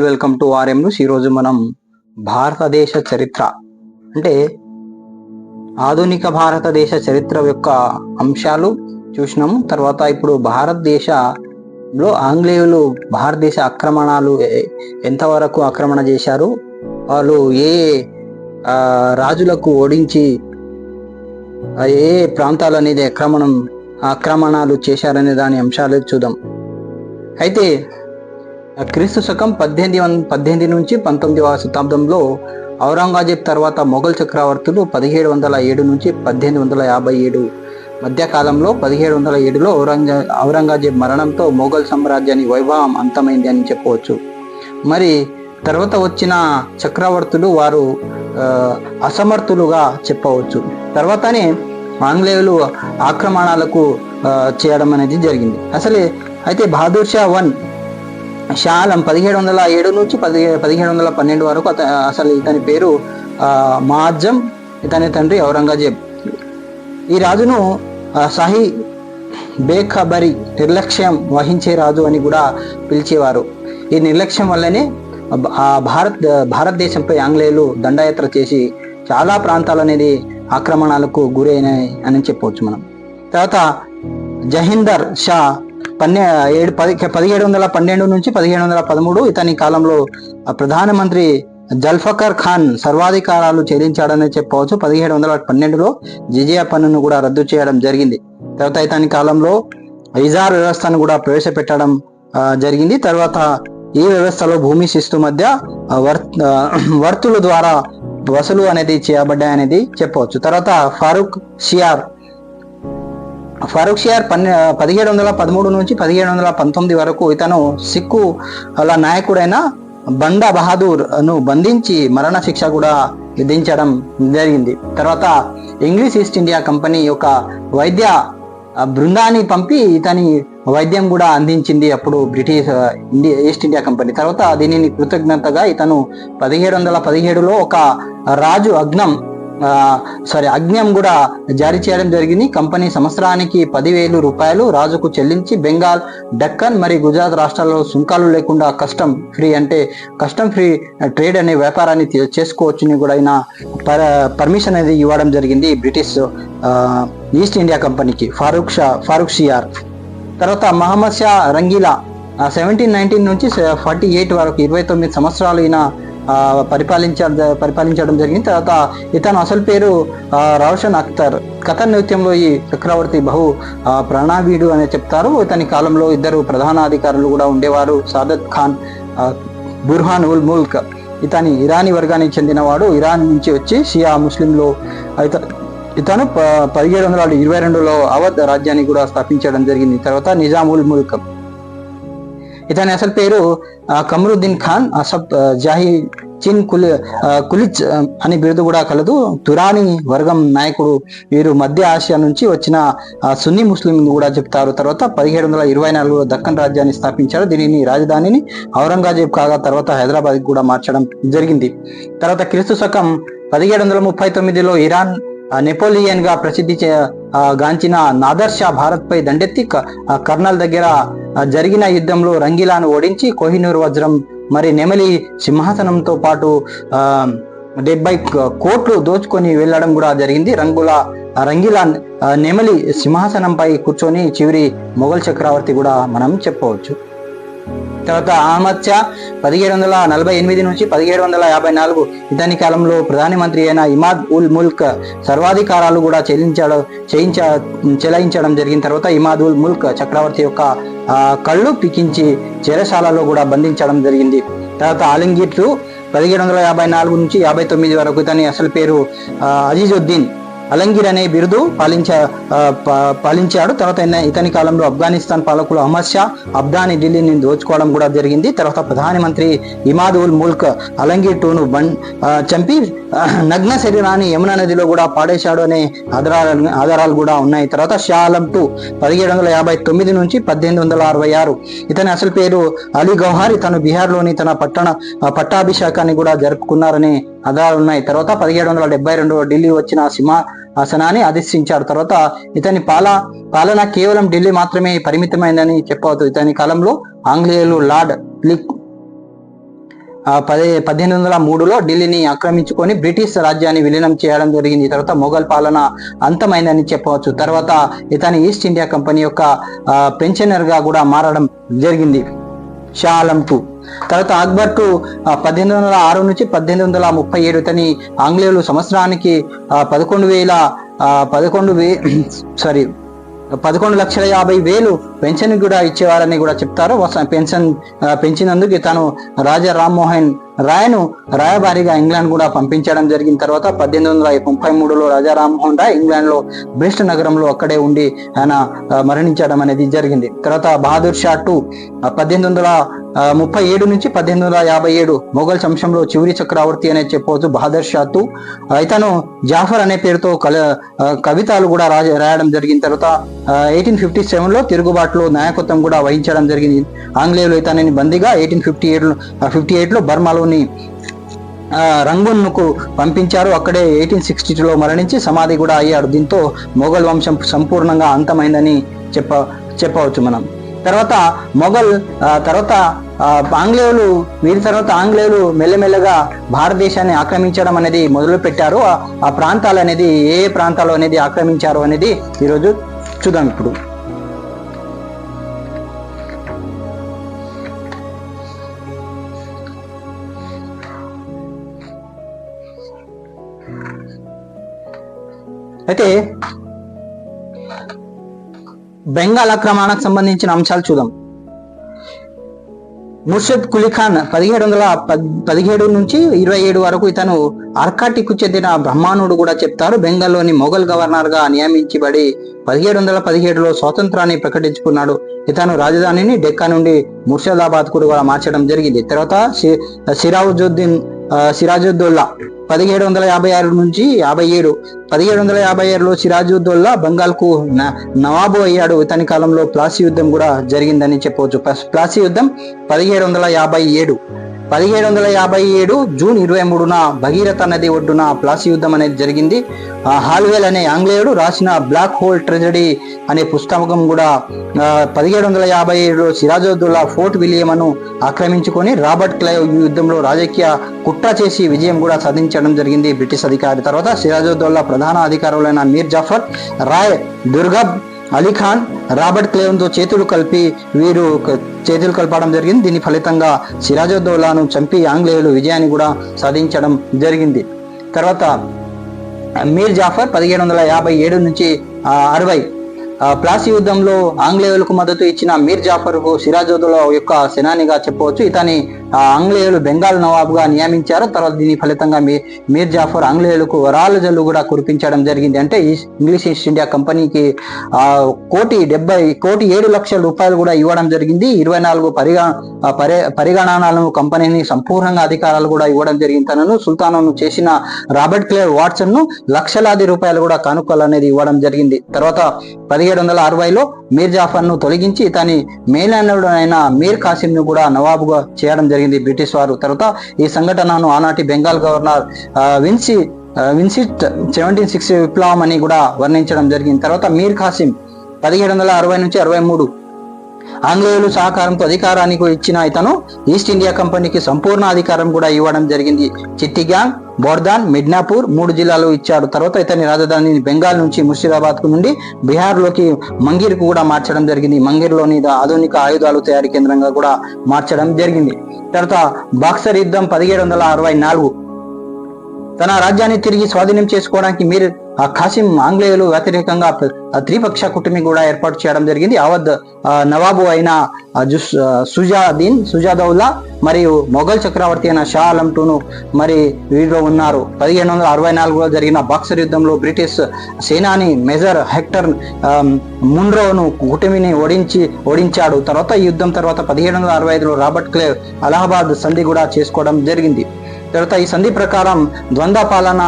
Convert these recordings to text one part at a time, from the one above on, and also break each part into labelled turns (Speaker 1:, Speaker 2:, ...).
Speaker 1: Welcome to RM news ఈరోజు మనం భారతదేశ చరిత్ర. అంటే ఆధునిక భారతదేశ చరిత్ర యొక్క అంశాలు చూసినాము. తర్వాత ఇప్పుడు భారతదేశంలో ఆంగ్లేయులు భారతదేశ ఆక్రమణలు ఎంతవరకు ఆక్రమణ చేశారు? వాళ్ళు ఏ ఆ, రాజులకు ఓడించి ఏ ప్రాంతాలు అనేది ఆక్రమణం ఆక్రమణాలు చేశారనే దాని అంశాలు చూద్దాం. అయితే క్రీస్తు శకం పద్దెనిమిది వంద పద్దెనిమిది నుంచి పంతొమ్మిదవ శతాబ్దంలో ఔరంగజేబ్ తర్వాత మొఘల్ చక్రవర్తులు పదిహేడు వందల ఏడు నుంచి పద్దెనిమిది వందల యాభై ఏడు మధ్యకాలంలో పదిహేడు వందల ఏడులో ఔరంగ ఔరంగజేబ్ మరణంతో మొఘల్ సామ్రాజ్యాన్ని వైభవం అంతమైంది అని చెప్పవచ్చు. మరి తర్వాత వచ్చిన చక్రవర్తులు వారు అసమర్థులుగా చెప్పవచ్చు. తర్వాతనే ఆంగ్లేయులు ఆక్రమణాలకు చేయడం అనేది జరిగింది. అసలే అయితే బహదూర్ షా వన్ షాలం పదిహేడు వందల ఏడు నుంచి పది పదిహేడు వందల పన్నెండు వరకు అత అసలు ఇతని పేరు ఆ, మాజం ఇతని తండ్రి ఔరంగజేబ్. ఈ రాజును ఆ, బేఖబరి నిర్లక్ష్యం వహించే రాజు అని కూడా పిలిచేవారు. ఈ నిర్లక్ష్యం వల్లనే ఆ భారత్ భారతదేశంపై ఆంగ్లేయులు దండయాత్ర చేసి చాలా ప్రాంతాలు అనేది ఆక్రమణాలకు గురైనాయి అని చెప్పవచ్చు మనం. తర్వాత జహీందర్ షా పన్నె ఏడు పది పదిహేడు వందల పన్నెండు నుంచి పదిహేడు వందల పదమూడు ఇతని కాలంలో ప్రధానమంత్రి జల్ఫకర్ ఖాన్ సర్వాధికారాలు చెల్లించాడనే చెప్పవచ్చు. పదిహేడు వందల పన్నెండులో జిజియా పన్నును కూడా రద్దు చేయడం జరిగింది. తర్వాత ఇతని కాలంలో ఇజార్ వ్యవస్థను కూడా ప్రవేశపెట్టడం జరిగింది. తర్వాత ఈ వ్యవస్థలో భూమి శిస్తు మధ్య వర్ వర్తుల ద్వారా వసూలు అనేది చేయబడ్డాయనేది చెప్పవచ్చు. తర్వాత ఫారూక్ షియార్ ఫరూక్ షియార్ పన్నె పదిహేడు వందల పదమూడు నుంచి పదిహేడు వందల పంతొమ్మిది వరకు ఇతను సిక్కు అలా నాయకుడైన బండా బహదూర్ను బంధించి మరణ శిక్ష కూడా విధించడం జరిగింది. తర్వాత ఇంగ్లీష్ ఈస్ట్ ఇండియా కంపెనీ యొక్క వైద్య బృందాన్ని పంపి ఇతని వైద్యం కూడా అందించింది అప్పుడు British India East India company. తర్వాత దీనిని కృతజ్ఞతగా ఇతను పదిహేడు వందల పదిహేడులో ఒక రాజు అగ్నం సారీ అజ్ఞం కూడా జారీ చేయడం జరిగింది. కంపెనీ సంవత్సరానికి పదివేలు రూపాయలు రాజుకు చెల్లించి బెంగాల్ డక్కన్ మరియు గుజరాత్ రాష్ట్రాల్లో సుంకాలు లేకుండా కస్టమ్ ఫ్రీ అంటే కస్టమ్ ఫ్రీ ట్రేడ్ అనే వ్యాపారాన్ని చేసుకోవచ్చుని కూడా ఆయన పర్ పర్మిషన్ అనేది ఇవ్వడం జరిగింది బ్రిటిష్ ఈస్ట్ ఇండియా కంపెనీకి ఫారూక్ షా ఫారూక్ షియార్. తర్వాత మహమ్మద్ షా రంగీలా సెవెంటీన్ నైన్టీన్ నుంచి ఫార్టీ ఎయిట్ వరకు ఇరవై తొమ్మిది సంవత్సరాలు ఈయన పరిపాలించ పరిపాలించడం జరిగింది. తర్వాత ఇతను అసలు పేరు రోషన్ అఖ్తర్. కథ నృత్యంలో ఈ చక్రవర్తి బహు ఆ, ప్రణావీడు అని చెప్తారు. ఇతని కాలంలో ఇద్దరు ప్రధాన అధికారులు కూడా ఉండేవారు. సాదత్ ఖాన్ బుర్హాన్ ఉల్ ముల్క్. ఇతని ఇరానీ వర్గానికి చెందినవాడు. ఇరాన్ నుంచి వచ్చి షియా ముస్లింలో. ఇతను పదిహేడు వందల ఇరవై రెండులో అవధ్ రాజ్యాన్ని కూడా స్థాపించడం జరిగింది. తర్వాత నిజాముల్ ముల్క్. ఇతని అసలు పేరు కమరుద్దీన్ ఖాన్ అసబ్ జాహీ చిన్ కులి కులిచ్ అని బిరుదు కూడా కలదు. తురాని వర్గం నాయకుడు వీరు మధ్య ఆసియా నుంచి వచ్చిన సున్నీ ముస్లిం కూడా చెప్తారు. తర్వాత పదిహేడు వందల ఇరవై నాలుగులో దక్కన్ రాజ్యాన్ని స్థాపించారు. దీనిని రాజధానిని ఔరంగజేబ్ కాగా తర్వాత హైదరాబాద్ కూడా మార్చడం జరిగింది. తర్వాత క్రీస్తు శకం పదిహేడు వందల ముప్పై తొమ్మిదిలో ఇరాన్ నెపోలియన్గా ప్రసిద్ధి చే గాంచిన నాదర్ షా భారత్ పై దండెత్తి కర్నల్ దగ్గర జరిగిన యుద్ధంలో రంగిలాను ఓడించి కోహినూర్ వజ్రం మరి నెమలి సింహాసనంతో పాటు ఆ డెబ్బై కోట్లు దోచుకొని వెళ్ళడం కూడా జరిగింది. రంగుల రంగిలా నెమలి సింహాసనంపై కూర్చొని చివరి మొఘల్ చక్రవర్తి కూడా మనం చెప్పవచ్చు. తర్వాత అహ్మద్ షా పదిహేడు వందల నలభై ఎనిమిది నుంచి పదిహేడు వందల యాభై నాలుగు ఇతని కాలంలో ప్రధానమంత్రి అయిన ఇమాద్ ఉల్ ముల్క్ సర్వాధికారాలు కూడా చెల్లించడం చేయించ చెలాయించడం జరిగిన తర్వాత ఇమాద్ ఉల్ ముల్క్ చక్రవర్తి యొక్క కళ్ళు పికించి చెరసాలలో కూడా బంధించడం జరిగింది. తర్వాత ఆలంగీర్ పదిహేడు వందల యాభై నాలుగు నుంచి యాభై తొమ్మిది వరకు ఇతని అసలు పేరు అజీజుద్దీన్. అలంగీర్ అనే బిరుదు పాలించా పాలించాడు. తర్వాత ఇతని కాలంలో ఆఫ్ఘనిస్తాన్ పాలకులు అహ్మద్ షా అబ్దాని ఢిల్లీని దోచుకోవడం కూడా జరిగింది. తర్వాత ప్రధానమంత్రి ఇమాద్ ఉల్ ముల్క్ అలంగీర్ టూను బన్ చంపి నగ్న శరీరాన్ని యమునా నదిలో కూడా పాడేశాడు అనే ఆధారాలు ఆధారాలు కూడా ఉన్నాయి. తర్వాత షా ఆలం టూ పదిహేడు వందల యాభై తొమ్మిది నుంచి పద్దెనిమిది వందల అరవై ఆరు. ఇతని అసలు పేరు అలీ గౌహార్. ఇతను బీహార్లోని తన పట్టణ పట్టాభిషేకాన్ని కూడా జరుపుకున్నారని ఆధారాలు ఉన్నాయి. తర్వాత పదిహేడు వందల డెబ్బై రెండు ఢిల్లీ వచ్చిన సింహాసనాన్ని అధిష్ఠించాడు తర్వాత ఇతని పాల పాలన కేవలం ఢిల్లీ మాత్రమే పరిమితమైందని చెప్పవచ్చు ఇతని కాలంలో ఆంగ్లేయులు లార్డ్ లిక్ పది పద్దెనిమిది వందల మూడులో ఢిల్లీని ఆక్రమించుకొని బ్రిటిష్ రాజ్యాన్ని విలీనం చేయడం జరిగింది. తర్వాత మొఘల్ పాలన అంతమైందని చెప్పవచ్చు. తర్వాత ఇతని ఈస్ట్ ఇండియా కంపెనీ యొక్క పెన్షనర్గా కూడా మారడం జరిగింది. షా ఆలం తర్వాత అక్బర్ టు పద్దెనిమిది వందల ఆరు నుంచి పద్దెనిమిది వందల ముప్పై ఏడు తని ఆంగ్లేయులు సంవత్సరానికి పదకొండు వేల ఆ, పదకొండు వే సారీ పదకొండు లక్షల యాభై వేలు పెన్షన్ కూడా ఇచ్చేవారని కూడా చెప్తారు. పెన్షన్ పెంచినందుకు తాను రాజా రామ్మోహన్ రాయను రాయబారిగా ఇంగ్లాండ్ కూడా పంపించడం జరిగిన తర్వాత పద్దెనిమిది వందల ముప్పై మూడులో రాజా రామ్మోహన్ రాయ్ ఇంగ్లాండ్లో బ్రిస్ట్ నగరంలో అక్కడే ఉండి ఆయన మరణించడం అనేది జరిగింది. తర్వాత బహదూర్ షా టూ పద్దెనిమిది వందల ముప్పై ఏడు నుంచి పద్దెనిమిది వందల యాభై ఏడు మొఘల్ సంశంలో చివరి చక్రవర్తి అనే చెప్పవచ్చు బహదర్ షాతు టు ఇతను జాఫర్ అనే పేరుతో కల కవితలు కూడా రాజ రాయడం జరిగిన తర్వాత ఎయిటీన్ ఫిఫ్టీ సెవెన్లో తిరుగుబాటులో నాయకత్వం కూడా వహించడం జరిగింది. ఆంగ్లేయులు ఇతనిని బందీగా ఎయిటీన్ ఫిఫ్టీ ఎయిట్ ఫిఫ్టీ ఎయిట్లో బర్మాలోని ఆ, పంపించారు. అక్కడే ఎయిటీన్ సిక్స్టీ టూలో మరణించి సమాధి కూడా అయ్యారు. దీంతో మొఘల్ వంశం సంపూర్ణంగా అంతమైందని చెప్ప చెప్పవచ్చు మనం. తర్వాత మొఘల్ ఆ, తర్వాత ఆంగ్లేయులు వీరి తర్వాత ఆంగ్లేయులు మెల్లమెల్లగా భారతదేశాన్ని ఆక్రమించడం అనేది మొదలు పెట్టారు ఆ- ప్రాంతాలు అనేది ఏ ఏ ప్రాంతాలు అనేది ఆక్రమించారు అనేది ఈరోజు చూద్దాం ఇప్పుడు. అయితే బెంగాల్ ఆక్రమణకు సంబంధించిన అంశాలు చూద్దాం. ముర్షద్ కులీ ఖాన్ పదిహేడు వందల పద్- పదిహేడు నుంచి ఇరవై ఏడు వరకు ఇతను అర్కాటికు చెందిన బ్రహ్మానుడు కూడా చెప్తారు. బెంగాల్లోని మొఘల్ గవర్నర్గా నియమించబడి పదిహేడు వందల పదిహేడులో స్వాతంత్రాన్ని ప్రకటించుకున్నాడు. ఇతను రాజధానిని డెక్కా నుండి ముర్షదాబాద్ కూడా మార్చడం జరిగింది. తర్వాత సిరావుజుద్దీన్ సిరాజుద్దోల్లా పదిహేడు వందల యాభై ఆరు నుంచి యాభై ఏడు. పదిహేడు వందల యాభై ఆరులో సిరాజుద్దోల్లా బంగాల్కు న- నవాబు అయ్యాడు. ఇతని కాలంలో ప్లాసీ యుద్ధం కూడా జరిగిందని చెప్పవచ్చు. ప్లాసీ యుద్ధం పదిహేడు వందల యాభై ఏడు. పదిహేడు వందల యాభై ఏడు జూన్ ఇరవై మూడున భగీరథ నది ఒడ్డున ప్లాసీ యుద్ధం అనేది జరిగింది. హాల్వేల్ అనే ఆంగ్లేయుడు రాసిన బ్లాక్ హోల్ ట్రెజడీ అనే పుస్తకం కూడా పదిహేడు వందల యాభై ఏడులో సిరాజోద్దుల్లా ఫోర్ట్ విలియమను ఆక్రమించుకొని రాబర్ట్ క్లైవ్ ఈ యుద్ధంలో రాజకీయ కుట్ర చేసి విజయం కూడా సాధించడం జరిగింది బ్రిటిష్ అధికారి. తర్వాత సిరాజోద్దుల్లా ప్రధాన అధికారులైన మీర్ జాఫర్ రాయ్ దుర్గబ్ అలీ ఖాన్ రాబర్ట్ క్లేవ్తో చేతులు కలిపి వీరు చేతులు కలపడం జరిగింది. దీని ఫలితంగా సిరాజుద్దౌలాను చంపి ఆంగ్లేయులు విజయాన్ని కూడా సాధించడం జరిగింది. తర్వాత మీర్ జాఫర్ పదిహేడు వందల యాభై ఏడు నుంచి అరవై ప్లాసీ యుద్ధంలో ఆంగ్లేయులకు మద్దతు ఇచ్చిన మీర్ జాఫర్కు సిరాజోదుల యొక్క సేనానిగా చెప్పవచ్చు. ఇతని ఆంగ్లేయులు బెంగాల్ నవాబుగా నియమించారు. తర్వాత దీని ఫలితంగా మీ మీర్ జాఫర్ ఆంగ్లేయులకు వరాల జల్లు కూడా కురిపించడం జరిగింది. అంటే ఈ ఇంగ్లీష్ ఈస్ట్ ఇండియా కంపెనీకి ఆ, కోటి డెబ్బై కోటి ఏడు లక్షల రూపాయలు కూడా ఇవ్వడం జరిగింది. ఇరవై నాలుగు పరిగా పరి పరిగణనాలను కంపెనీని సంపూర్ణంగా అధికారాలు కూడా ఇవ్వడం జరిగింది. తనను సుల్తాను చేసిన రాబర్ట్ క్లేర్ వాట్సన్ను లక్షలాది రూపాయలు కూడా కానుకలు అనేది ఇవ్వడం జరిగింది. తర్వాత పదిహేడు వందల అరవైలో మీర్ జాఫర్ను తొలగించి ఇతని మేలనుడు అయిన మీర్ కాసింను కూడా నవాబుగా చేయడం జరిగింది బ్రిటిష్ వారు. తర్వాత ఈ సంఘటనను ఆనాటి బెంగాల్ గవర్నర్ విన్సి విన్సీ విన్సిట్ సెవెంటీన్ సిక్స్టీ విప్లవం అని కూడా వర్ణించడం జరిగింది. తర్వాత మీర్ ఖాసిం పదిహేడు వందల అరవై నుంచి అరవై మూడు ఆంగ్లేయులు సహకారంతో అధికారానికి ఇచ్చిన ఇతను ఈస్ట్ ఇండియా కంపెనీకి సంపూర్ణ అధికారం కూడా ఇవ్వడం జరిగింది. చిట్టిగ్యాంగ్ బోర్దాన్ మిడ్నాపూర్ మూడు జిల్లాలు ఇచ్చాడు తర్వాత ఇతని రాజధానిని బెంగాల్ నుంచి ముర్షిదాబాద్ నుండి బీహార్లోకి మంగిర్కు కూడా మార్చడం జరిగింది. మంగిర్లోని ఆధునిక ఆయుధాలు తయారీ కేంద్రంగా కూడా మార్చడం జరిగింది. తర్వాత బాక్సర్ యుద్ధం పదిహేడు వందల అరవై నాలుగు తన రాజ్యాన్ని తిరిగి స్వాధీనం చేసుకోవడానికి మీరు ఆ ఖాసిం ఆంగ్లేయులు వ్యతిరేకంగా త్రిపక్ష కుటుంబం కూడా ఏర్పాటు చేయడం జరిగింది. అవద్ నవాబు అయిన జుస్ సుజాదీన్ సుజాదౌల్లా మరియు మొఘల్ చక్రవర్తి అయిన షా ఆలం టూను మరి వీరిలో ఉన్నారు. పదిహేను వందల అరవై నాలుగులో జరిగిన బాక్సర్ యుద్ధంలో బ్రిటిష్ సేనాని మెజర్ హెక్టర్ మున్రోను కుటుంబిని ఓడించి ఓడించాడు. తర్వాత ఈ యుద్ధం తర్వాత పదిహేడు వందల అరవై ఐదులో రాబర్ట్ క్లేవ్ అలహాబాద్ సంధి కూడా చేసుకోవడం జరిగింది. తర్వాత ఈ సంధి ప్రకారం ద్వంద్వ పాలన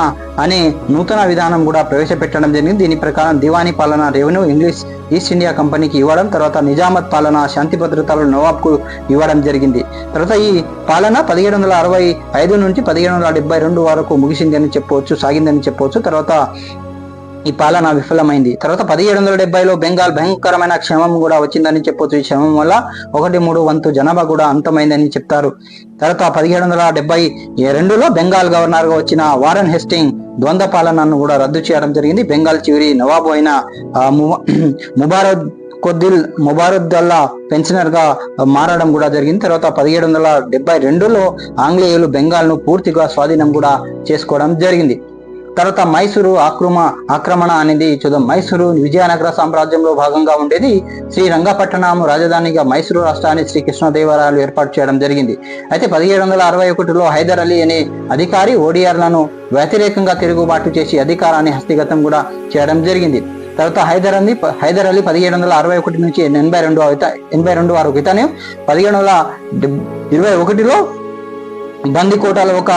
Speaker 1: అనే నూతన విధానం కూడా ప్రవేశపెట్టడం జరిగింది. దీని ప్రకారం దివానీ పాలన రెవెన్యూ ఇంగ్లీష్ ఈస్ట్ ఇండియా కంపెనీకి ఇవ్వడం తర్వాత నిజామత్ పాలన శాంతి భద్రతలు నవాబ్కు ఇవ్వడం జరిగింది. తర్వాత ఈ పాలన పదిహేడు వందల అరవై ఐదు నుంచి పదిహేడు వందల డెబ్బై రెండు వరకు ముగిసిందని చెప్పవచ్చు సాగిందని చెప్పవచ్చు తర్వాత ఈ పాలన విఫలమైంది. తర్వాత పదిహేడు వందల డెబ్బైలో బెంగాల్ భయంకరమైన క్షేమం కూడా వచ్చిందని చెప్పొచ్చు. ఈ క్షమం వల్ల ఒకటి మూడు వంతు జనాభా కూడా అంతమైందని చెప్తారు. తర్వాత పదిహేడు వందల డెబ్బై రెండులో బెంగాల్ గవర్నర్గా వచ్చిన వారన్ హెస్టింగ్ ద్వంద్వ పాలనను కూడా రద్దు చేయడం జరిగింది. బెంగాల్ చివరి నవాబు అయిన ముబారద్ ముబారక్ కొద్దిల్ ముబారుద్దల్లా పెన్షనర్గా మారడం కూడా జరిగింది. తర్వాత పదిహేడు వందల డెబ్బై రెండులో ఆంగ్లేయులు బెంగాల్ను పూర్తిగా స్వాధీనం కూడా చేసుకోవడం జరిగింది. తర్వాత మైసూరు ఆక్రమ ఆక్రమణ అనేది చూద్దాం. మైసూరు విజయనగర సామ్రాజ్యంలో భాగంగా ఉండేది శ్రీరంగపట్టణము రాజధానిగా మైసూరు రాష్ట్రాన్ని శ్రీ కృష్ణదేవరాయలు ఏర్పాటు చేయడం జరిగింది. అయితే పదిహేడు వందల అరవై ఒకటిలో హైదర్ అలీ అనే అధికారి ఓడిఆర్లను వ్యతిరేకంగా తిరుగుబాటు చేసి అధికారాన్ని హస్తిగతం కూడా చేయడం జరిగింది. తర్వాత హైదర్ అలీ హైదర్ అలీ పదిహేడు వందల అరవై ఒకటి నుంచి ఎనభై రెండు ఎనభై రెండు వరకు ఇతను పదిహేడు వందల ఇరవై ఒకటిలో బందికోటలో ఒక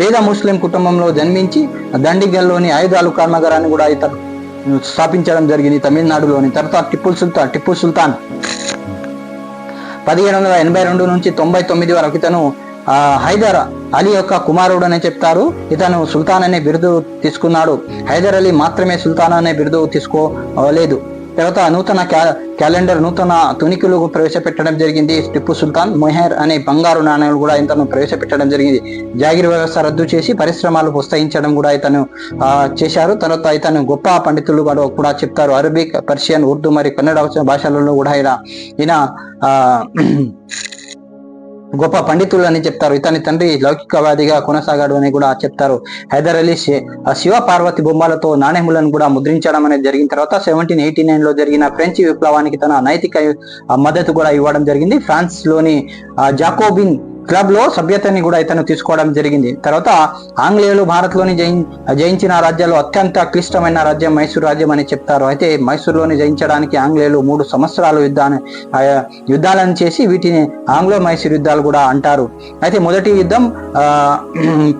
Speaker 1: పేద ముస్లిం కుటుంబంలో జన్మించి దండిగల్లోని ఆయుధాలు కర్మగారాన్ని కూడా ఇతను స్థాపించడం జరిగింది తమిళనాడులోని. తర్వాత టిప్పు సుల్తాన్ టిప్పు సుల్తాన్. పదిహేడు వందల ఎనభై రెండు నుంచి తొంభై తొమ్మిది వరకు ఇతను ఆ, హైదర్ అలీ యొక్క కుమారుడు అని చెప్తారు. ఇతను సుల్తాన్ అనే బిరుదు తీసుకున్నాడు. హైదర్ అలీ మాత్రమే సుల్తాన్ అనే బిరుదు తీసుకోలేదు. తర్వాత నూతన క్యాలెండర్ నూతన తునికులు ప్రవేశపెట్టడం జరిగింది. టిప్పు సుల్తాన్ మొహేర్ అనే బంగారు నాణ్యాలు కూడా ఇతను ప్రవేశపెట్టడం జరిగింది. జాగిర్ వ్యవస్థ రద్దు చేసి పరిశ్రమలు ప్రోత్సహించడం కూడా ఇతను ఆ, చేశారు. తర్వాత ఇతను గొప్ప పండితులు కూడా కూడా చెప్తారు. అరబిక్ పర్షియన్ ఉర్దూ మరియు కన్నడ భాషలలో కూడా ఇలా ఈయన ఆ, గొప్ప పండితులు అని చెప్తారు. ఇతని తండ్రి లౌకికవాదిగా కొనసాగాడు అని కూడా చెప్తారు. హైదర్ అలీ శి- శివ పార్వతి బొమ్మలతో నాణ్యములను కూడా ముద్రించడం అనేది జరిగిన తర్వాత సెవెంటీన్ ఎయిటీ నైన్లో జరిగిన ఫ్రెంచ్ విప్లవానికి తన నైతిక మద్దతు కూడా ఇవ్వడం జరిగింది. ఫ్రాన్స్లోని జాకోబిన్ క్లబ్లో సభ్యతని కూడా ఇతను తీసుకోవడం జరిగింది. తర్వాత ఆంగ్లేయులు భారత్లోని జయించిన రాజ్యాల్లో అత్యంత క్లిష్టమైన రాజ్యం మైసూర్ రాజ్యం అని చెప్తారు. అయితే మైసూరులోని జయించడానికి ఆంగ్లేయులు మూడు సంవత్సరాలు యుద్ధాన్ని యుద్ధాలను చేసి వీటిని ఆంగ్లో మైసూర్ యుద్ధాలు కూడా అంటారు. అయితే మొదటి యుద్ధం ఆ,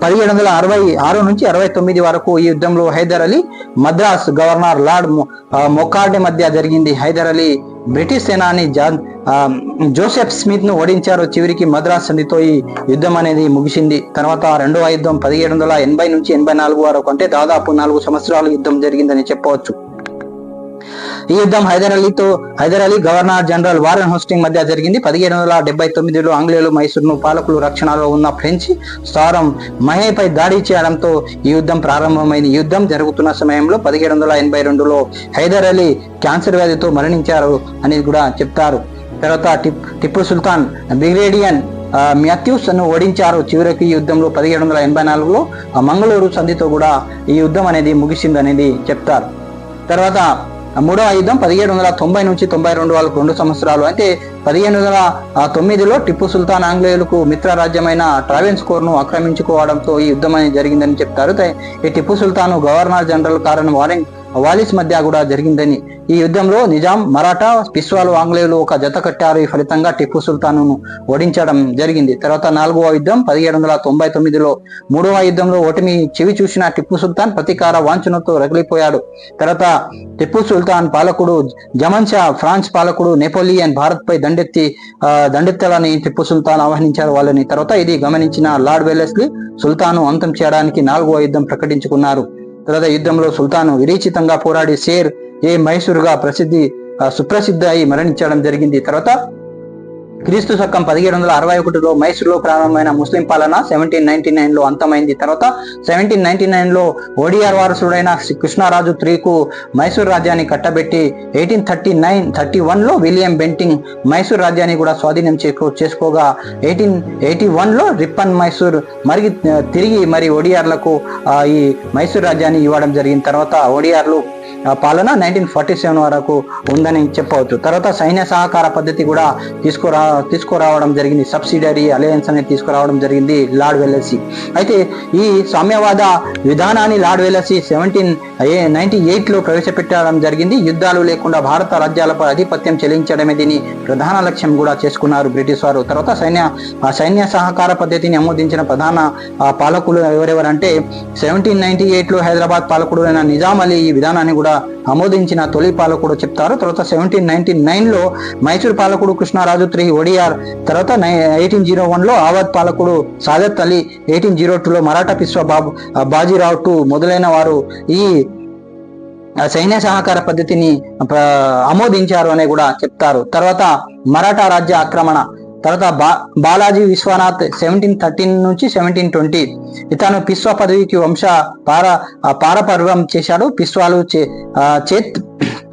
Speaker 1: పదిహేడు వందల అరవై ఆరు నుంచి అరవై తొమ్మిది వరకు ఈ యుద్ధంలో హైదర్ అలీ మద్రాస్ గవర్నర్ లార్డ్ మొకార్డి మొకార్డే మధ్య జరిగింది. హైదర్ అలీ బ్రిటిష్ సేనాని జాన్ జోసెఫ్ స్మిత్ను ఓడించారు. చివరికి మద్రాస్ సంధితో ఈ యుద్ధం అనేది ముగిసింది. తర్వాత రెండవ యుద్ధం పదిహేడు వందల ఎనభై నుంచి ఎనభై నాలుగు వరకు అంటే దాదాపు నాలుగు సంవత్సరాలు యుద్ధం జరిగిందని చెప్పవచ్చు. ఈ యుద్ధం Hyder అలీతో Hyder Ali governor general Warren Hastings మధ్య జరిగింది. పదిహేడు వందల డెబ్బై తొమ్మిదిలో ఆంగ్లేయులు మైసూరును పాలకులు రక్షణలో ఉన్న ఫ్రెంచ్ స్థారం మహేపై దాడి చేయడంతో ఈ యుద్ధం ప్రారంభమైంది. ఈ యుద్ధం జరుగుతున్న సమయంలో పదిహేడు వందల ఎనభై రెండులో హైదర్ అలీ క్యాన్సర్ వ్యాధితో మరణించారు అనేది కూడా చెప్తారు. తర్వాత టిప్ టిప్పు సుల్తాన్ బ్రిగేడియన్ మ్యాథ్యూస్ను ఓడించారు. చివరికి ఈ యుద్ధంలో పదిహేడు వందల ఎనభై నాలుగులో మంగళూరు సంధితో కూడా ఈ యుద్ధం అనేది ముగిసింది అనేది చెప్తారు. తర్వాత మూడవ యుద్ధం పదిహేడు వందల తొంభై నుంచి తొంభై రెండు వాళ్ళకు రెండు సంవత్సరాలు. అయితే పదిహేను వందల తొమ్మిదిలో టిప్పు సుల్తాన్ ఆంగ్లేయులకు మిత్ర రాజ్యమైన ట్రావెన్స్కోర్ను ఆక్రమించుకోవడంతో ఈ యుద్ధం అనేది జరిగిందని చెప్తారు. ఈ టిప్పు సుల్తాను గవర్నర్ జనరల్ కారణం వారెంట్ వాలిస్ మధ్య కూడా జరిగిందని ఈ యుద్ధంలో నిజాం మరాఠా పిస్వాలు ఆంగ్లేయులు ఒక జత కట్టారు. ఈ ఫలితంగా టిప్పు సుల్తాను ఓడించడం జరిగింది. తర్వాత నాలుగవ యుద్ధం పదిహేడు వందల తొంభై తొమ్మిదిలో మూడవ యుద్ధంలో ఓటమి చెవి చూసిన టిప్పు సుల్తాన్ ప్రతీకార వాంఛనతో రగిలిపోయాడు. తర్వాత టిప్పు సుల్తాన్ పాలకుడు జమన్ షా ఫ్రాన్స్ పాలకుడు నెపోలియన్ భారత్ పై దండెత్తి దండెత్తాలని టిప్పు సుల్తాన్ ఆహ్వానించారు వాళ్ళని. తర్వాత ఇది గమనించిన లార్డ్ వెల్లెస్లీ సుల్తాను అంతం చేయడానికి నాలుగవ యుద్ధం ప్రకటించుకున్నారు. తర్వాత యుద్ధంలో సుల్తాను విరీచితంగా పోరాడి షేర్ ఏ మైసూరుగా ప్రసిద్ధి సుప్రసిద్ధ అయి మరణించడం జరిగింది. తర్వాత క్రీస్తు శకం పదిహేడు వందల అరవై ఒకటిలో మైసూరులో ప్రారంభమైన ముస్లిం పాలన సెవెంటీన్ నైన్టీ నైన్లో అంతమైంది. తర్వాత సెవెంటీన్ నైన్టీ నైన్లో ఓడిఆర్ వారసుడైన శ్రీ కృష్ణరాజు త్రీకు మైసూర్ రాజ్యాన్ని కట్టబెట్టి ఎయిటీన్ థర్టీ నైన్ థర్టీ వన్లో విలియం బెంటింగ్ మైసూర్ రాజ్యాన్ని కూడా స్వాధీనం చేసుకో చేసుకోగా ఎయిటీన్ ఎయిటీ వన్లో రిప్పన్ మైసూర్ మరి తిరిగి మరి ఓడిఆర్లకు ఈ మైసూర్ రాజ్యాన్ని ఇవ్వడం జరిగిన తర్వాత ఓడిఆర్లు పాలన నైన్టీన్ ఫార్టీ సెవెన్ వరకు ఉందని చెప్పవచ్చు. తర్వాత సైన్య సహకార పద్ధతి కూడా తీసుకురా తీసుకురావడం జరిగింది. సబ్సిడరీ అలయన్స్ అనేది తీసుకురావడం జరిగింది లార్డ్ వెల్లసీ. అయితే ఈ సామ్యవాద విధానాన్ని లార్డ్ వెల్లసీ సెవెంటీన్ నైన్టీ ఎయిట్లో ప్రవేశపెట్టడం జరిగింది. యుద్ధాలు లేకుండా భారత రాజ్యాలపై ఆధిపత్యం చెల్లించడమే దీని ప్రధాన లక్ష్యం కూడా చేసుకున్నారు బ్రిటిష్ వారు. తర్వాత సైన్య సైన్య సహకార పద్ధతిని ఆమోదించిన ప్రధాన పాలకులు ఎవరెవరంటే సెవెంటీన్ నైన్టీ ఎయిట్లో హైదరాబాద్ పాలకుడు అయిన నిజాం అలీ ఈ విధానాన్ని కూడా ఆమోదించిన తొలి పాలకుడు చెప్తారు. తర్వాత సెవెంటీన్ నైన్టీ నైన్లో మైసూర్ పాలకుడు కృష్ణరాజు త్రీ ఒడియార్ తర్వాత ఎయిటీన్ జీరో వన్లో ఆవద్ పాలకుడు Saadat Ali eighteen zero two లో మరాఠా పిస్వా బాబు బాజీరావు టూ మొదలైన వారు ఈ సైన్య సహకార పద్ధతిని ఆమోదించారు అని కూడా చెప్తారు. తర్వాత మరాఠా రాజ్య ఆక్రమణ తర్వాత బా బాలాజీ విశ్వనాథ్ సెవెంటీన్ థర్టీన్ నుంచి సెవెంటీన్ ట్వంటీ ఇతను పిస్వా పదవికి వంశ పార పారపర్వం చేశాడు. పిస్వాలు చే చేత్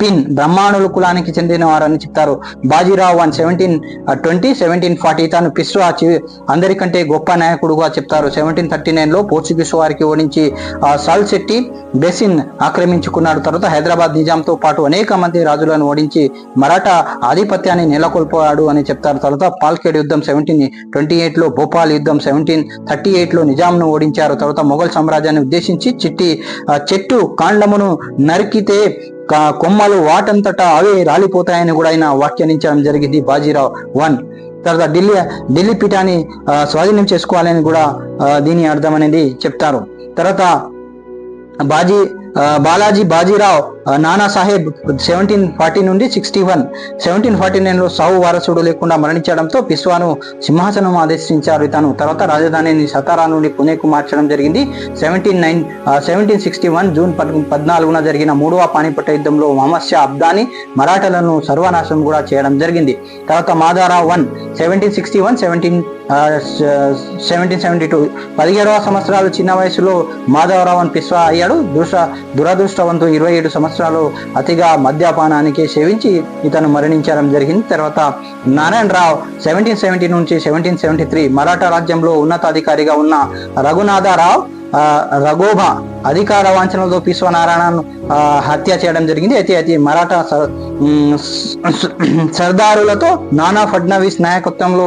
Speaker 1: పిన్ బ్రహ్మాణుల కులానికి చెందిన వారని చెప్తారు. Bajirao one seventeen twenty seventeen forty తాను పిస్వా చి- అందరికంటే గొప్ప నాయకుడుగా చెప్తారు. సెవెంటీన్ థర్టీ నైన్లో పోర్చుగీస్ వారికి ఓడించి ఆ, సాల్ శెట్టి బెసిన్ ఆక్రమించుకున్నాడు. తర్వాత హైదరాబాద్ నిజాంతో పాటు అనేక మంది రాజులను ఓడించి మరాఠా ఆధిపత్యాన్ని నెలకొల్పాడు అని చెప్తారు. తర్వాత పాల్కేడ్ యుద్ధం సెవెంటీన్ ట్వంటీ ఎయిట్లో భోపాల్ యుద్ధం సెవెంటీన్ థర్టీ ఎయిట్లో నిజాంను ఓడించారు. తర్వాత మొఘల్ సామ్రాజ్యాన్ని ఉద్దేశించి చిట్టి చెట్టు కాండమును నరికితే కొమ్మలు వాటంతటా అవే రాలిపోతాయని కూడా ఆయన వ్యాఖ్యానించడం జరిగింది బాజీరావు వన్. తర్వాత ఢిల్లీ ఢిల్లీ పీఠాన్ని స్వాధీనం చేసుకోవాలని కూడా దీని అర్థం అనేది చెప్తారు. తర్వాత బాజీ బాలాజీ బాజీరావు నానా సాహెబ్ సెవెంటీన్ ఫార్టీ నుండి సిక్స్టీ వన్ సెవెంటీన్ ఫార్టీ నైన్లో సావు వారసుడు లేకుండా మరణించడంతో పిస్వాను సింహాసనం ఆదేశించారు. ఇతను తర్వాత రాజధానిని సతారా నుండి పుణేకు మార్చడం జరిగింది. Seventeen nine seventeen sixty one June పద్నాలుగున జరిగిన మూడవ పానిపట్ట యుద్ధంలో మహమ్మద్ షా అబ్దాని మరాఠాలను సర్వనాశనం కూడా చేయడం జరిగింది. తర్వాత మాదారా one seventeen sixty one seventeen seventeen seventy two పదిహేడవ సంవత్సరాలు చిన్న వయసులో మాధవరావన్ పిస్వా అయ్యాడు. దుష దురదృష్టవంతు ఇరవై ఏడు సంవత్సరాలు అతిగా మద్యపానానికి సేవించి ఇతను మరణించడం జరిగింది. తర్వాత నారాయణ రావు సెవెంటీన్ సెవెంటీ నుంచి సెవెంటీన్ సెవెంటీ త్రీ మరాఠా రాజ్యంలో ఉన్నతాధికారిగా ఉన్న రఘునాథరావు రఘోబా అధికార వాంఛనలతో విశ్వనారాయణను హత్య చేయడం జరిగింది. అయితే అది మరాఠా సర్దారులతో నానా ఫడ్నవీస్ నాయకత్వంలో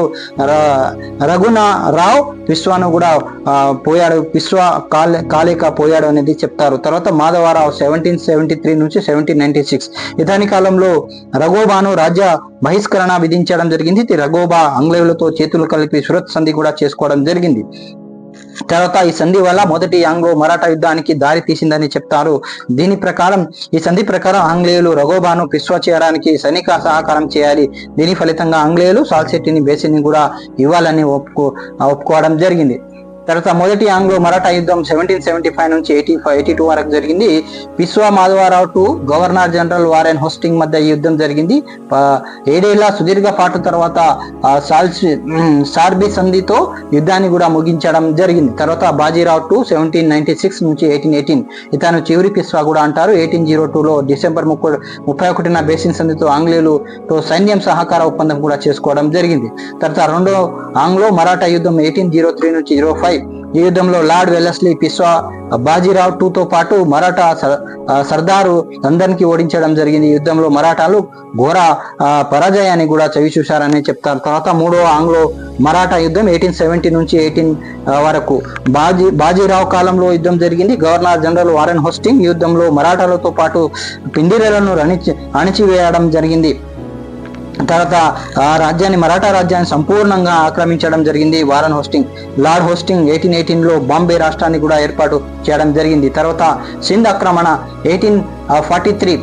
Speaker 1: రఘునా రావు విశ్వాను కూడా పోయాడు. విశ్వ కాలే కాలేక పోయాడు అనేది చెప్తారు. తర్వాత మాధవరావు సెవెంటీన్ సెవెంటీ త్రీ నుంచి సెవెంటీన్ నైన్టీ సిక్స్ ఇతని కాలంలో రఘోబాను రాజ్య బహిష్కరణ విధించడం జరిగింది. రఘోబా ఆంగ్లేయులతో చేతులు కలిపి సురత్ సంధి కూడా చేసుకోవడం జరిగింది. తర్వాత ఈ సంధి వల్ల మొదటి ఆంగ్లో మరాఠా యుద్ధానికి దారి తీసిందని చెప్తారు. దీని ప్రకారం ఈ సంధి ప్రకారం ఆంగ్లేయులు రఘోబాను పిస్వా చేయడానికి సైనిక సహకారం చేయాలి. దీని ఫలితంగా ఆంగ్లేయులు సాల్సెట్టిని బేసిని కూడా ఇవ్వాలని ఒప్పుకో ఒప్పుకోవడం జరిగింది. తర్వాత మొదటి ఆంగ్లో మరాఠా యుద్ధం సెవెంటీన్ సెవెంటీ ఫైవ్ నుంచి ఎయిటీ ఫైవ్ ఎయిటీ టూ వరకు జరిగింది. Peshwa Madhavrao two governor general Warren Hastings మధ్య ఈ యుద్ధం జరిగింది. ఏడేళ్ళ సుదీర్ఘ పాటు తర్వాత సాల్సి సార్బి సంధితో యుద్ధాన్ని కూడా ముగించడం జరిగింది. తర్వాత Bajirao two seventeen ninety six నుంచి ఎయిటీన్ ఎయిటీన్ ఇతను చివరి పిస్వా కూడా అంటారు. ఎయిటీన్ జీరో టూలో డిసెంబర్ ముప్పై ముప్పై ఒకటిన బేసిన్ సంధితో ఆంగ్లేయులతో సైన్యం సహకార ఒప్పందం కూడా చేసుకోవడం జరిగింది. తర్వాత రెండో ఆంగ్లో మరాఠా యుద్ధం ఎయిటీన్ జీరో త్రీ నుంచి జీరో ఫైవ్ ఈ యుద్ధంలో lord Wellesley Peshwa Bajirao two తో పాటు మరాఠా సర్దారు అందరికి ఓడించడం జరిగింది. యుద్ధంలో మరాఠాలు ఘోర పరాజయాన్ని కూడా చవి చూశారని చెప్తారు. తర్వాత మూడో ఆంగ్లో మరాఠా యుద్ధం ఎయిటీన్ సెవెంటీ నుంచి ఎయిటీన్ వరకు. బాజీ బాజీరావు కాలంలో యుద్ధం జరిగింది. గవర్నర్ జనరల్ వారెన్ హోస్టింగ్ యుద్ధంలో మరాఠాలతో పాటు పిండిరేలను రణి అణిచివేయడం జరిగింది. తర్వాత ఆ రాజ్యాన్ని మరాఠా రాజ్యాన్ని సంపూర్ణంగా ఆక్రమించడం జరిగింది. Warren Hastings lord Hastings eighteen ఎయిటీన్లో బాంబే రాష్ట్రాన్ని కూడా ఏర్పాటు చేయడం జరిగింది. తర్వాత సింధ్ ఆక్రమణ ఎయిటీన్ ఫార్టీ త్రీ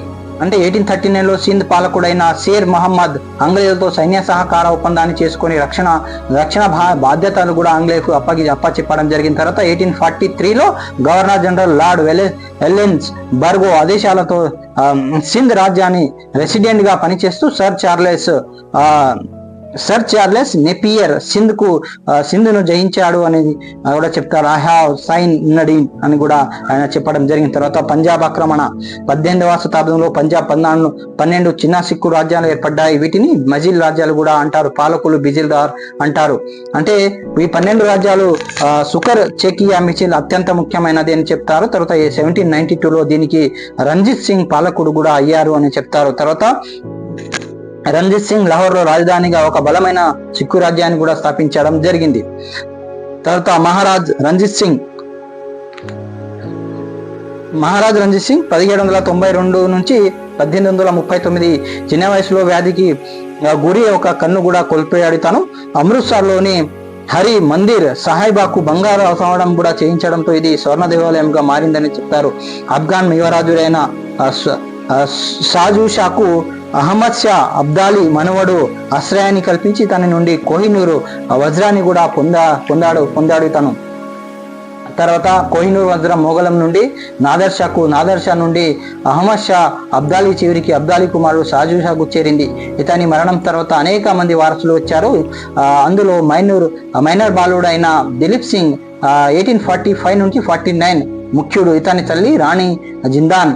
Speaker 1: అంటే ఎయిటీన్ థర్టీ నైన్లో సింధ్ పాలకుడైన షేర్ మహమ్మద్ ఆంగ్లేయులతో సైన్య సహకార ఒప్పందాన్ని చేసుకుని రక్షణ రక్షణ బాధ్యతలు కూడా ఆంగ్లేయులకు అప్పగి అప్పచెప్పడం జరిగిన తర్వాత ఎయిటీన్ ఫార్టీ త్రీలో గవర్నర్ జనరల్ లార్డ్ వెలె ఎల్లెన్స్ బర్గో ఆదేశాలతో సింధ్ రాజ్యాన్ని రెసిడెంట్గా పనిచేస్తూ సర్ చార్లెస్ ఆ, సర్ చార్లెస్ నెపియర్ సింధ్కు సింధును జయించాడు అనేది కూడా చెప్తారు. ఐ హావ్ సైన్ నడీన్ అని కూడా ఆయన చెప్పడం జరిగిన తర్వాత పంజాబ్ ఆక్రమణ. పద్దెనిమిదవ శతాబ్దంలో పంజాబ్ పద్నాలుగు పన్నెండు చిన్న సిక్కు రాజ్యాలు ఏర్పడ్డాయి. వీటిని మజిల్ రాజ్యాలు కూడా అంటారు. పాలకులు బిజిల్దార్ అంటారు. అంటే ఈ పన్నెండు రాజ్యాలు సుకర్ చెకియా మిచిల్ అత్యంత ముఖ్యమైనది అని చెప్తారు. తర్వాత సెవెంటీన్ నైన్టీ టూలో దీనికి రంజిత్ సింగ్ పాలకుడు కూడా అయ్యారు అని చెప్తారు. తర్వాత రంజిత్ సింగ్ లాహోర్లో రాజధానిగా ఒక బలమైన సిక్కు రాజ్యాన్ని కూడా స్థాపించడం జరిగింది. తర్వాత మహారాజ్ రంజిత్ సింగ్ మహారాజ్ రంజిత్ సింగ్ పదిహేడు వందల తొంభై రెండు నుంచి పద్దెనిమిది వందల ముప్పై తొమ్మిది చిన్న వయసులో వ్యాధికి గురి ఒక కన్ను కూడా కోల్పోయాడు. తను అమృత్సర్లోని హరి మందిర్ సాహైబాకు బంగారు అవసరం కూడా చేయించడంతో ఇది స్వర్ణ దేవాలయంగా మారిందని చెప్తారు. ఆఫ్ఘాన్ యువరాజుడైన షాజు షాకు అహ్మద్ షా అబ్దాలీ మనవడు ఆశ్రయాన్ని కల్పించి తన నుండి కోహినూరు వజ్రాన్ని కూడా పొందా పొందాడు పొందాడు తను తర్వాత కోహినూర్ వజ్రం మొఘలం నుండి నాదర్ షాకు నాదర్ షా నుండి అహ్మద్ షా అబ్దాలీ చివరికి అబ్దాలీ కుమారుడు షాజు షాకు చేరింది. ఇతని మరణం తర్వాత అనేక మంది వారసులు వచ్చారు. అందులో మైనూర్ మైనర్ బాలుడు అయిన Duleep Singh eighteen forty five నుంచి ఫార్టీ నైన్ ముఖ్యుడు. ఇతని తల్లి రాణి జిందాన్.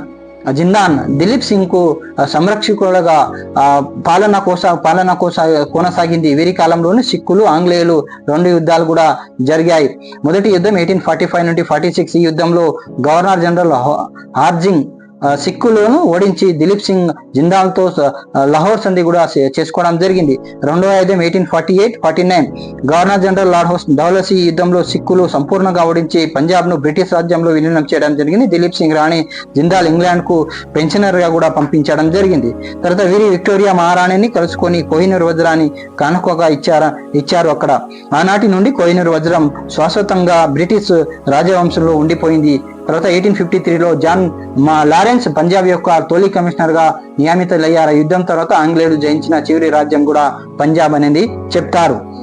Speaker 1: జిందాన్ దిలీప్ సింగ్కు సంరక్షకులుగా ఆ, పాలన కోస పాలన కోస కొనసాగింది. వీరి కాలంలోనే సిక్కులు ఆంగ్లేయులు రెండు యుద్ధాలు కూడా జరిగాయి. మొదటి యుద్ధం ఎయిటీన్ ఫార్టీ ఫైవ్ నుండి ఫార్టీ సిక్స్ ఈ యుద్ధంలో గవర్నర్ జనరల్ హార్జింగ్ సిక్కులను ఓడించి దిలీప్ సింగ్ జిందాల్తో స- లాహోర్ సంధి కూడా చేసుకోవడం జరిగింది. రెండవ యుద్ధం eighteen forty eight forty nine governor general lord house డౌలసీ యుద్ధంలో సిక్కులు సంపూర్ణంగా ఓడించి పంజాబ్ను బ్రిటిష్ రాజ్యంలో విలీనం చేయడం జరిగింది. దిలీప్ సింగ్ రాణి జిందాల్ ఇంగ్లాండ్కు పెన్షనర్గా కూడా పంపించడం జరిగింది. తర్వాత వీరి విక్టోరియా మహారాణిని కలుసుకొని కోహినూర్ వజ్రాన్ని కానుకగా ఇచ్చారా ఇచ్చారు అక్కడ. ఆనాటి నుండి కోహినూర్ వజ్రం శాశ్వతంగా బ్రిటిష్ రాజవంశంలో ఉండిపోయింది. తర్వాత ఎయిటీన్ ఫిఫ్టీ త్రీలో జాన్ మా లారెన్స్ పంజాబ్ యొక్క తొలి కమిషనర్గా నియమితులయ్యారు. యుద్ధం తర్వాత ఆంగ్లేయులు జయించిన చివరి రాజ్యం కూడా పంజాబ్ అనేది చెప్తారు.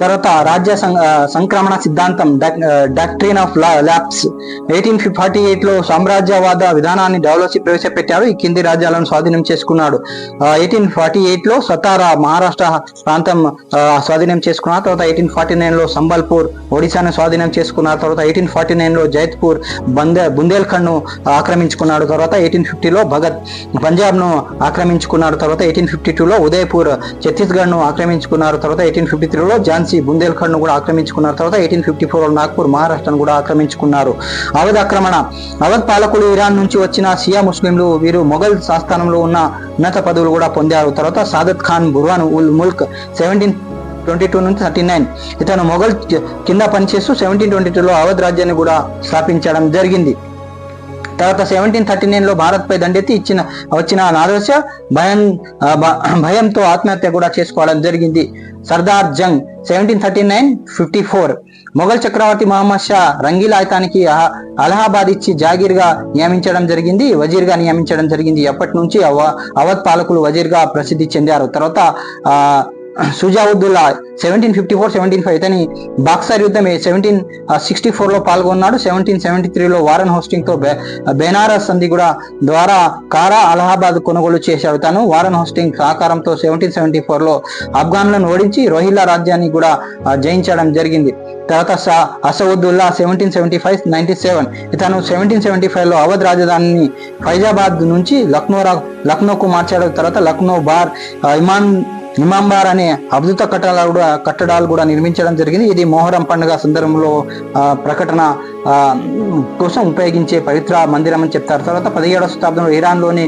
Speaker 1: తర్వాత రాజ్య సంక్రమణ సిద్ధాంతం doctrine of lapse. Eighteen forty ఎయిట్లో సామ్రాజ్యవాద విధానాన్ని డెవలప్ ప్రవేశపెట్టారు. ఈ కింది రాజ్యాలను స్వాధీనం చేసుకున్నాడు. ఎయిటీన్ ఫార్టీ ఎయిట్లో సతారా మహారాష్ట్ర ప్రాంతం స్వాధీనం చేసుకున్నారు. తర్వాత ఎయిటీన్ ఫార్టీ నైన్లో సంబల్పూర్ ఒడిశాను స్వాధీనం చేసుకున్నారు. తర్వాత ఎయిటీన్ ఫార్టీ నైన్లో జైత్పూర్ బందే బుందేల్ఖండ్ను ఆక్రమించుకున్నాడు. తర్వాత ఎయిటీన్ ఫిఫ్టీలో భగత్ పంజాబ్ను ఆక్రమించుకున్నాడు. తర్వాత ఎయిటీన్ ఫిఫ్టీ టూలో ఉదయపూర్ ఛత్తీస్గఢ్ను ఆక్రమించుకున్నారు. తర్వాత ఎయిటీన్ ఫిఫ్టీ త్రీలో జాన్ బుందేల్ఖండ్ను కూడా ఆక్రమించుకున్నారు తర్వాత ఎయిటీన్ ఫిఫ్టీ ఫోర్ నాగ్పూర్ మహారాష్ట్రను కూడా ఆక్రమించుకున్నారు. అవధ్ ఆక్రమణ. అవధ్ పాలకులు ఇరాన్ నుంచి వచ్చిన సియా ముస్లింలు వీరు మొఘల్ ఆస్థానంలో ఉన్న ఉన్నత పదవులు కూడా పొందారు. తర్వాత Saadat Khan Burhan ul Mulk seventeen twenty two నుంచి థర్టీ నైన్. ఇతను మొఘల్ కింద పనిచేస్తూ సెవెంటీన్ ట్వంటీ టూలో అవధ్ రాజ్యాన్ని కూడా స్థాపించడం జరిగింది. తర్వాత సెవెంటీన్ థర్టీ నైన్లో భారత్ పై దండెత్తి ఇచ్చిన వచ్చిన నాదర్శ భయం భయంతో ఆత్మహత్య కూడా చేసుకోవడం జరిగింది. Sardar Jung seventeen thirty nine fifty four Mughal చక్రవర్తి మహమ్మద్ షా రంగీలాయితానికి అహ- అలహాబాద్ ఇచ్చి జాగీర్గా నియమించడం జరిగింది. వజీర్గా నియమించడం జరిగింది. ఎప్పటి నుంచి అవ అవధ్ పాలకులు వజీర్గా ప్రసిద్ధి చెందారు. తర్వాత ఆ Shujauddaula seventeen fifty four seventeen five ఇతని బాక్సర్ యుద్ధం సెవెంటీన్ సిక్స్టీ ఫోర్లో పాల్గొన్నాడు. సెవెంటీన్ సెవెంటీ త్రీలో వారన్ హోస్టింగ్తో బె- బెనారస్ సంధి కూడా ద్వారా కారా అలహాబాద్ కొనుగోలు చేశాడు తను. వారన్ హోస్టింగ్ సహకారంతో సెవెంటీన్ సెవెంటీ ఫోర్లో ఆఫ్ఘాన్లను ఆఫ్ఘన్లను ఓడించి రోహిల్లా రాజ్యాన్ని కూడా జయించడం జరిగింది. తర్వాత Shah Asafuddaula seventeen seventy five ninety seven ఇతను సెవెంటీన్ సెవెంటీ ఫైవ్లో అవధ్ రాజధానిని ఫైజాబాద్ నుంచి లక్నో లక్నోకు మార్చాడు. తర్వాత లక్నో బార్ ఇమాన్ ఇమాంబార్ అనే అద్భుత కట్టడాలు కూడా కట్టడాలు కూడా నిర్మించడం జరిగింది. ఇది మొహరం పండుగ సందర్భంలో ఆ, ప్రకటన కోసం ఉపయోగించే పవిత్ర మందిరం అని చెప్తారు. తర్వాత పదిహేడవ శతాబ్దంలో ఇరాన్లోని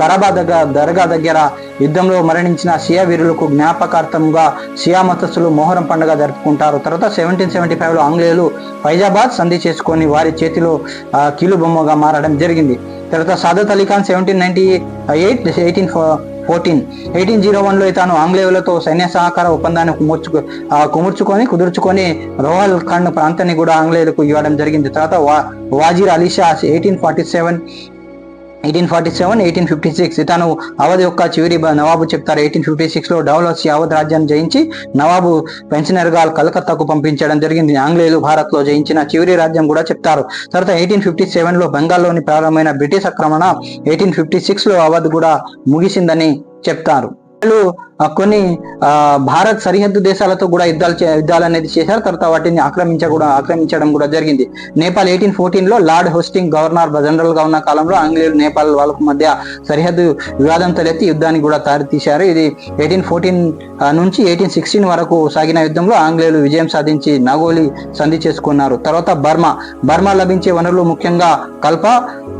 Speaker 1: కరాబా దగ్గర దర్గా దగ్గర యుద్ధంలో మరణించిన షియా వీరులకు జ్ఞాపకార్థంగా షియా మతస్థులు మొహరం పండుగ జరుపుకుంటారు. తర్వాత సెవెంటీన్ సెవెంటీ ఫైవ్లో ఆంగ్లేయులు ఫైజాబాద్ సంధి చేసుకొని వారి చేతిలో కీలుబొమ్మగా మారడం జరిగింది. తర్వాత Saadat Ali Khan seventeen ninety eight eighteen fourteen. Eighteen zero వన్లో తాను ఆంగ్లేయులతో సైన్య సహకార ఒప్పందాన్ని కుముర్చుకు కుమర్చుకొని కుముర్చుకొని కుదుర్చుకొని రోహల్ ఖండ్ ప్రాంతాన్ని కూడా ఆంగ్లేయులకు ఇవ్వడం జరిగింది. తర్వాత వా Wazir Alisha eighteen forty seven eighteen forty seven eighteen fifty six. ఇతను అవధ్ యొక్క చివరి బ- నవాబు చెప్తారు. ఎయిటీన్ ఫిఫ్టీ సిక్స్లో లో డౌలస్ అవధ్ రాజ్యాన్ని జయించి నవాబు పెన్షనర్గా కలకత్తాకు పంపించడం జరిగింది. ఆంగ్లేయులు భారత్లో జయించిన చివరి రాజ్యం కూడా చెప్తారు. తర్వాత ఎయిటీన్ ఫిఫ్టీ సెవెన్లో బెంగాల్లోని ప్రారంభమైన బ్రిటిష్ ఆక్రమణ ఎయిటీన్ ఫిఫ్టీ సిక్స్లో అవధ్ కూడా ముగిసిందని చెప్తారు. కొన్ని భారత్ సరిహద్దు దేశాలతో కూడా యుద్ధాలు యుద్ధాలు అనేది చేశారు. తర్వాత వాటిని ఆక్రమించ కూడా ఆక్రమించడం కూడా జరిగింది. నేపాల్ ఎయిటీన్ ఫోర్టీన్లో లార్డ్ హోస్టింగ్ గవర్నర్ జనరల్గా ఉన్న కాలంలో ఆంగ్లేయులు నేపాల్ వాళ్ళకు మధ్య సరిహద్దు వివాదం తలెత్తి యుద్ధానికి కూడా దారితీశారు. ఇది ఎయిటీన్ ఫోర్టీన్ నుంచి ఎయిటీన్ సిక్స్టీన్ వరకు సాగిన యుద్ధంలో ఆంగ్లేయులు విజయం సాధించి నాగోలి సంధి చేసుకున్నారు. తర్వాత బర్మా. బర్మా లభించే వనరులు ముఖ్యంగా కల్ప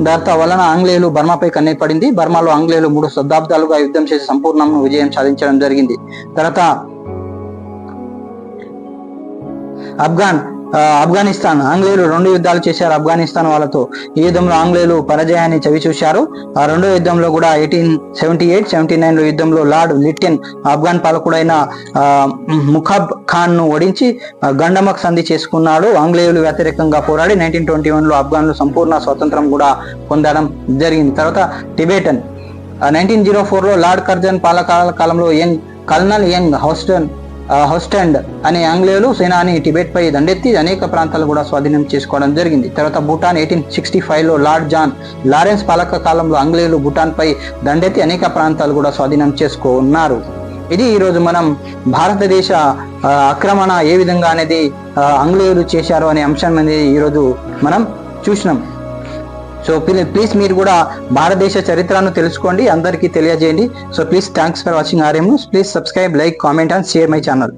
Speaker 1: దాంతో వలన ఆంగ్లేయులు బర్మాపై కన్నెపడింది బర్మాలో ఆంగ్లేయులు మూడు శతాబ్దాలుగా యుద్ధం చేసి సంపూర్ణ విజయం సాధించడం జరిగింది. తర్వాత ఆఫ్ఘాన్ ఆఫ్ఘనిస్తాన్ ఆంగ్లేయులు రెండు యుద్ధాలు చేశారు ఆఫ్ఘనిస్తాన్ వాళ్ళతో. ఈ యుద్ధంలో ఆంగ్లేయులు పరాజయాన్ని చవి చూశారు ఆ రెండో యుద్ధంలో కూడా ఎయిటీన్ సెవెంటీ ఎయిట్ సెవెంటీ నైన్లో యుద్ధంలో లార్డ్ లిట్టిన్ ఆఫ్ఘన్ పాలకుడైన ముఖబ్ ఖాన్ను ఓడించి గండమక్ సంధి చేసుకున్నాడు. ఆంగ్లేయులు వ్యతిరేకంగా పోరాడి నైన్టీన్ ట్వంటీ వన్లో ఆఫ్ఘన్లు సంపూర్ణ స్వతంత్రం కూడా పొందడం జరిగింది. తర్వాత టిబెటన్. నైన్టీన్ జీరో ఫోర్లో లార్డ్ కర్జన్ పాలకాల కాలంలో యంగ్ కల్నల్ యంగ్ హౌస్టన్ హోస్టెండ్ అనే ఆంగ్లేయులు సేనాని టిబెట్ పై దండెత్తి అనేక ప్రాంతాలు కూడా స్వాధీనం చేసుకోవడం జరిగింది. తర్వాత భూటాన్ ఎయిటీన్ సిక్స్టీ ఫైవ్లో లార్డ్ జాన్ లారెన్స్ పాలక కాలంలో ఆంగ్లేయులు భూటాన్ పై దండెత్తి అనేక ప్రాంతాలు కూడా స్వాధీనం చేసుకున్నారు. ఇది ఈరోజు మనం భారతదేశ ఆక్రమణ ఏ విధంగా అనేది ఆంగ్లేయులు చేశారు అనే అంశం అనేది ఈరోజు మనం చూసినాం. సో ప్లీజ్ మీరు కూడా భారతదేశ చరిత్రను తెలుసుకోండి అందరికీ తెలియజేయండి. So please thanks for watching RM please subscribe like comment and share my channel